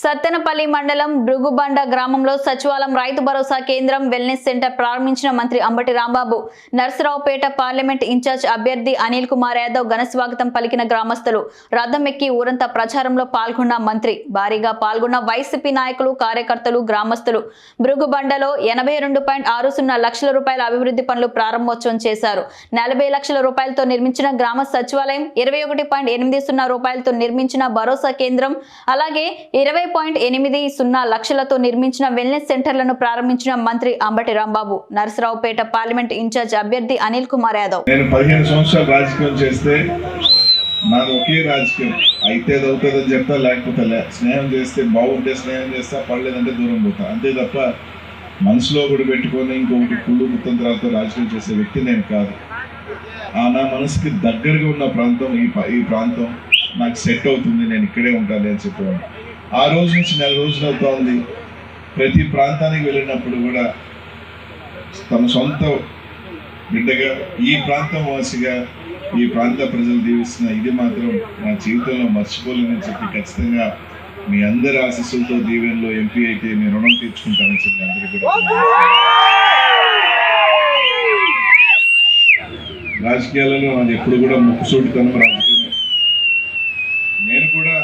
సత్తెనపల్లి మండలం భృగుబండ గ్రామంలో సచివాలయం రైతు భరోసా కేంద్రం వెల్నెస్ సెంటర్ ప్రారంభించిన మంత్రి Ambati Rambabu Narasaraopet parliament in charge అభ్యర్థి అనిల్ కుమార్ యాదవ్ ఘన స్వాగతం పలికిన గ్రామస్తులు. రథం ఎక్కి ఊరంతా ప్రచారంలో పాల్గొన్న మంత్రి. భారీగా పాల్గొన్న వైసీపీ నాయకులు కార్యకర్తలు గ్రామస్తులు. భృగుబండలో ఎనభై రెండు పాయింట్ ఆరు సున్నా లక్షల రూపాయల అభివృద్ధి పనులు ప్రారంభోత్సవం చేశారు. నలభై లక్షల రూపాయలతో నిర్మించిన గ్రామ సచివాలయం ఇరవై ఒకటి పాయింట్ ఎనిమిది సున్నా రూపాయలతో నిర్మించిన భరోసా కేంద్రం అలాగే ఇరవై పాయింట్ ఎనిమిది సున్నా లక్షలతో నిర్మించిన వెల్నెస్ సెంటర్లను ప్రారంభించిన మంత్రి Ambati Rambabu Narasaraopet parliament in charge అభ్యర్థి అనిల్ కుమార్ యాదవ్. నేను పదిహేను సంవత్సరాలు రాజకీయం చేస్తే నాది ఒకే రాజకీయం. అయితే అవుతుందని చెప్తా లేకపోతే స్నేహం చేస్తే బాగుంటే స్నేహం చేస్తా పడలేదంటే దూరం పోతా. అంతే తప్ప మనసులో కూడా పెట్టుకొని ఇంకొకటి కుళ్ళు కుతంత్రాలతో రాజకీయం చేసే వ్యక్తి నేను కాదు. ఆ నా మనసుకి దగ్గరగా ఉన్న ప్రాంతం ఈ ఈ ప్రాంతం నాకు సెట్ అవుతుంది నేను ఇక్కడే ఉంటాను అని చెప్పేవాడు ఆ రోజు నుంచి నెల రోజులు అవుతా ఉంది. ప్రతి ప్రాంతానికి వెళ్ళినప్పుడు కూడా తమ సొంత బిడ్డగా ఈ ప్రాంతం వాసిగా ఈ ప్రాంత ప్రజలు దీవిస్తున్న ఇది మాత్రం నా జీవితంలో మర్చిపోలేనని చెప్పి ఖచ్చితంగా మీ అందరి ఆశీస్సులతో దీవెనలో ఎంపీ అయితే మీ రుణం తీర్చుకుంటానని చెప్పి అందరికీ కూడా రాజకీయాలలో అది ఎప్పుడు కూడా ముక్కుసూటితనం రాజకీయం నేను కూడా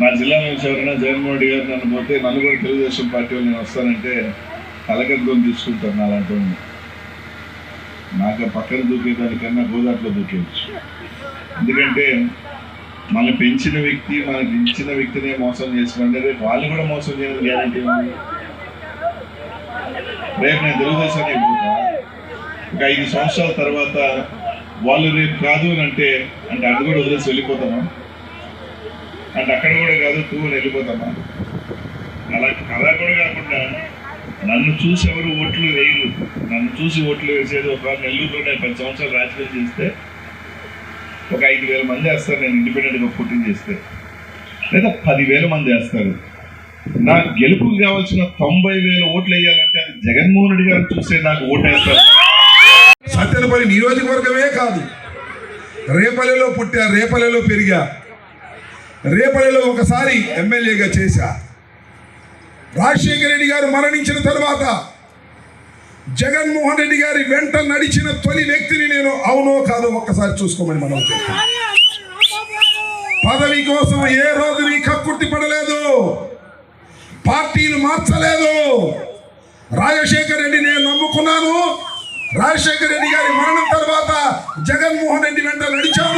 నా జిల్లా నుంచి ఎవరైనా జగన్మోహన్ రెడ్డి గారు నన్ను పోతే నన్ను కూడా తెలుగుదేశం పార్టీ నేను వస్తానంటే తలకద్దుకొని తీసుకుంటాను అలాంటి వాడిని. నాకు పక్కన దూకేదానికన్నా గోదాట్లో దూకేయచ్చు. ఎందుకంటే మనం పెంచిన వ్యక్తి మనకి ఇచ్చిన వ్యక్తినే మోసం చేసుకుంటే రేపు వాళ్ళు కూడా మోసం చేయడం గ్యారంటీ ఉంది. రేపు నేను తెలుగుదేశానికి పోతా. ఒక ఐదు సంవత్సరాల తర్వాత వాళ్ళు రేపు కాదు అని అంటే అంటే అది కూడా వదిలేసి వెళ్ళిపోతామా? అది అక్కడ కూడా కాదు టూ వెళ్ళిపోతామా అలా అలా కూడా కాకుండా నన్ను చూసి ఎవరు ఓట్లు వేయరు. నన్ను చూసి ఓట్లు వేసేది ఒక నెల్లూరులోనే పది సంవత్సరాలు రాజకీయం చేస్తే ఒక ఐదు వేల మంది వేస్తారు నేను ఇండిపెండెంట్గా పోటీ చేస్తే. లేదా పదివేల మంది వేస్తారు. నా గెలుపుకి కావాల్సిన తొంభై వేల ఓట్లు వేయాలంటే అది జగన్మోహన్ రెడ్డి గారు చూస్తే నాకు ఓటు వేస్తారు సత్తెనపల్లి నియోజకవర్గమే కాదు. రేపల్లెలో పుట్టా రేపల్లెలో పెరిగా. రేపల్లెలో ఒకసారి ఎమ్మెల్యేగా చేశా. రాజశేఖర రెడ్డి గారు మరణించిన తర్వాత జగన్మోహన్ రెడ్డి గారి వెంట నడిచిన తొలి వ్యక్తిని నేను అవునో కాదో ఒక్కసారి చూసుకోమని మనం పదవి కోసం ఏ రోజు నీ కక్కుర్తి పడలేదు? పార్టీలు మార్చలేదు. రాజశేఖర రెడ్డి నేను నమ్ముకున్నాను. రాజశేఖర రెడ్డి గారి మరణం తర్వాత జగన్మోహన్ రెడ్డి వెంట నడిచాను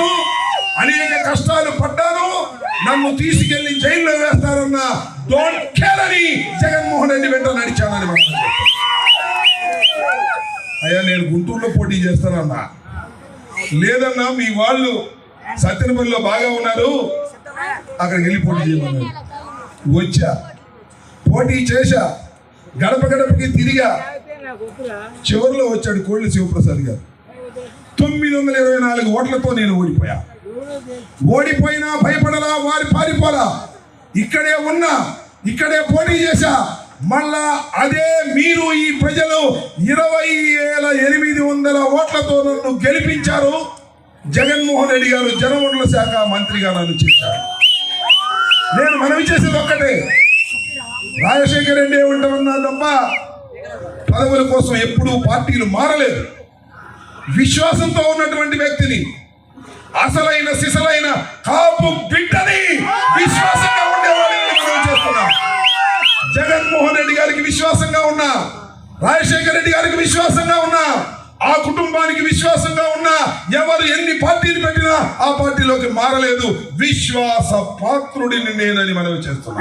నన్ను తీసుకెళ్ళి జైల్లో వేస్తారన్న డోంట్ కేర్ అని జగన్మోహన్ రెడ్డి వెంట నడిచానని అయ్యా నేను గుంటూరులో పోటీ చేస్తానన్నా. లేదన్నా మీ వాళ్ళు సత్యనపల్లిలో బాగా ఉన్నారు. అక్కడికి వెళ్ళి పోటీ చేయమన్నారు. వచ్చా. పోటీ చేశా. గడప గడపకి తిరిగా. చివరిలో వచ్చాడు కోళ్ళు శివప్రసాద్ గారు. తొమ్మిది వందల ఇరవై నాలుగు ఓట్లతో నేను ఓడిపోయా. ఓడిపోయినా భయపడలా వారి పారిపోలా. ఇక్కడే ఉన్నా ఇక్కడే పోటీ చేశా. మళ్ళా అదే మీరు ఈ ప్రజలు ఇరవై వేల ఎనిమిది వందల ఓట్లతో నన్ను గెలిపించారు. జగన్మోహన్ రెడ్డి గారు జనవనరుల శాఖ మంత్రిగా నన్ను చేశారు. నేను మనవి చేసేది ఒక్కటే. రాజశేఖర రెడ్డి ఉంటామన్నా తప్ప పదవుల కోసం ఎప్పుడూ పార్టీలు మారలేదు. విశ్వాసంతో ఉన్నటువంటి వ్యక్తిని అసలైన సిసలైన కాపు బిడ్డని విశ్వాసంగా ఉండేవాడిని మనం చేస్తున్నాం. జగన్మోహన్ రెడ్డి గారికి విశ్వాసంగా ఉన్నా రాజశేఖర రెడ్డి గారికి విశ్వాసంగా ఉన్నా ఆ కుటుంబానికి విశ్వాసంగా ఉన్నా ఎవరు ఎన్ని పార్టీలు పెట్టినా ఆ పార్టీలోకి మారలేదు. విశ్వాస పాత్రుడిని నేనని మనం చేస్తున్నా.